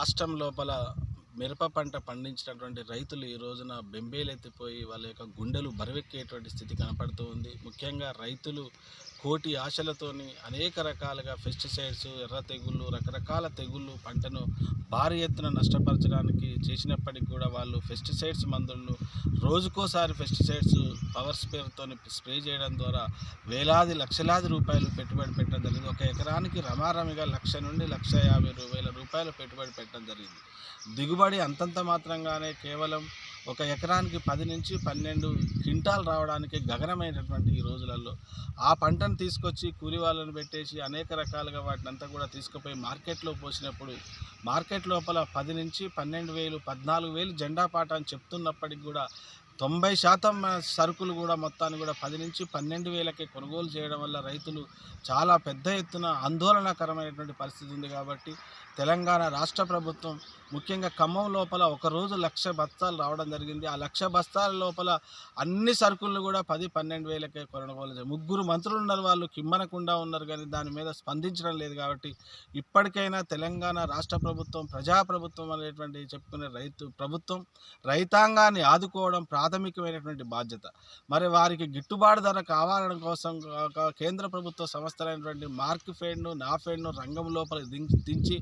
రాష్ట్రం లోపల మిరప పంట పండించినటువంటి రైతులు ఈ రోజున బెంబేలెత్తిపోయి వాళ్ళ యొక్క గుండెలు బరువెక్కేటువంటి స్థితి కనపడుతూ ఉంది. ముఖ్యంగా రైతులు కోటి ఆశలతోని అనేక రకాలుగా పెస్టిసైడ్స్ ఎర్ర తెగుళ్ళు రకరకాల తెగుళ్ళు పంటను భారీ ఎత్తున నష్టపరచడానికి చేసినప్పటికీ కూడా వాళ్ళు పెస్టిసైడ్స్ మందులను రోజుకోసారి పెస్టిసైడ్స్ పవర్ స్ప్రేతో స్ప్రే చేయడం ద్వారా వేలాది లక్షలాది రూపాయలు పెట్టుబడి పెట్టడం జరిగింది. ఒక ఎకరానికి రమారమిగా లక్ష నుండి లక్ష యాభై వేల రూపాయలు పెట్టుబడి పెట్టడం జరిగింది. దిగుబడి అంతంత మాత్రంగానే కేవలం ఒక ఎకరానికి పది నుంచి పన్నెండు క్వింటాల్ రావడానికి గగనమైనటువంటి ఈ రోజులలో ఆ పంటను తీసుకొచ్చి కూలి వాళ్ళను పెట్టేసి అనేక రకాలుగా వాటిని అంతా కూడా తీసుకుపోయి మార్కెట్లో పోసినప్పుడు మార్కెట్ లోపల పది నుంచి పన్నెండు వేలు పద్నాలుగు వేలు జెండా పాట అని చెప్తున్నప్పటికి కూడా తొంభై శాతం సరుకులు కూడా మొత్తాన్ని కూడా పది నుంచి పన్నెండు వేలకే కొనుగోలు చేయడం వల్ల రైతులు చాలా పెద్ద ఎత్తున ఆందోళనకరమైనటువంటి పరిస్థితి ఉంది కాబట్టి తెలంగాణ రాష్ట్ర ప్రభుత్వం ముఖ్యంగా ఖమ్మం లోపల ఒక రోజు లక్ష బస్తాలు రావడం జరిగింది. ఆ లక్ష బస్తాల లోపల అన్ని సరుకులు కూడా పది పన్నెండు వేలకే కొనుగోలు ముగ్గురు మంత్రులు ఉన్నారు వాళ్ళు కిమ్మనకుండా ఉన్నారు కానీ దాని మీద స్పందించడం లేదు కాబట్టి ఇప్పటికైనా తెలంగాణ రాష్ట్ర ప్రభుత్వం ప్రజాప్రభుత్వం అనేటువంటి చెప్పుకునే రైతు ప్రభుత్వం రైతాంగాన్ని ఆదుకోవడం ప్రాథమికమైనటువంటి బాధ్యత. మరి వారికి గిట్టుబాటు ధర కావాలడం కోసం కేంద్ర ప్రభుత్వ సంస్థలైనటువంటి మార్క్ ఫెడ్ను నాఫెడ్ను రంగం లోపల దించి దించి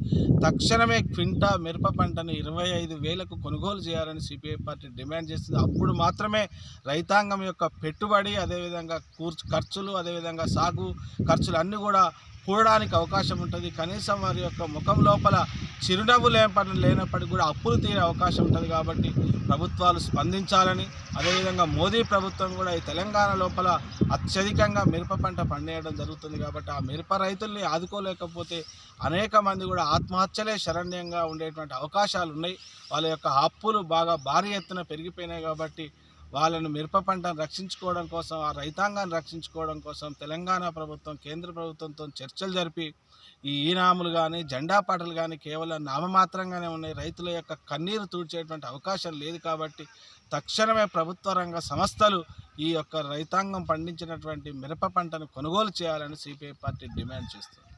తక్షణమే క్వింటా మిరప పంటను ఇరవై ఐదు వేలకు కొనుగోలు చేయాలని సిపిఐ పార్టీ డిమాండ్ చేస్తుంది. అప్పుడు మాత్రమే రైతాంగం యొక్క పెట్టుబడి అదేవిధంగా కూర్చు ఖర్చులు అదేవిధంగా సాగు ఖర్చులు అన్నీ కూడా కూడడానికి అవకాశం ఉంటుంది. కనీసం వారి యొక్క ముఖం లోపల చిరునవ్వు లేప లేనప్పటికీ కూడా అప్పులు తీరే అవకాశం ఉంటుంది కాబట్టి ప్రభుత్వాలు స్పందించాలని అదేవిధంగా మోదీ ప్రభుత్వం కూడా ఈ తెలంగాణ లోపల అత్యధికంగా మిరప పంట పండేయడం జరుగుతుంది కాబట్టి ఆ మిరప రైతుల్ని ఆదుకోలేకపోతే అనేక మంది కూడా ఆత్మహత్యలే శరణ్యంగా ఉండేటువంటి అవకాశాలు ఉన్నాయి వాళ్ళ యొక్క అప్పులు బాగా భారీ ఎత్తున పెరిగిపోయినాయి కాబట్టి వాళ్ళను మిరప పంటను రక్షించుకోవడం కోసం ఆ రైతాంగాన్ని రక్షించుకోవడం కోసం తెలంగాణ ప్రభుత్వం కేంద్ర ప్రభుత్వంతో చర్చలు జరిపి ఈ ఈనాములు కానీ జెండా పాటలు కానీ కేవలం నామమాత్రంగానే ఉన్నాయి. రైతుల యొక్క కన్నీరు తూడ్చేటువంటి అవకాశం లేదు కాబట్టి తక్షణమే ప్రభుత్వ రంగ సంస్థలు ఈ యొక్క రైతాంగం పండించినటువంటి మిరప పంటను కొనుగోలు చేయాలని సిపిఐ పార్టీ డిమాండ్ చేస్తుంది.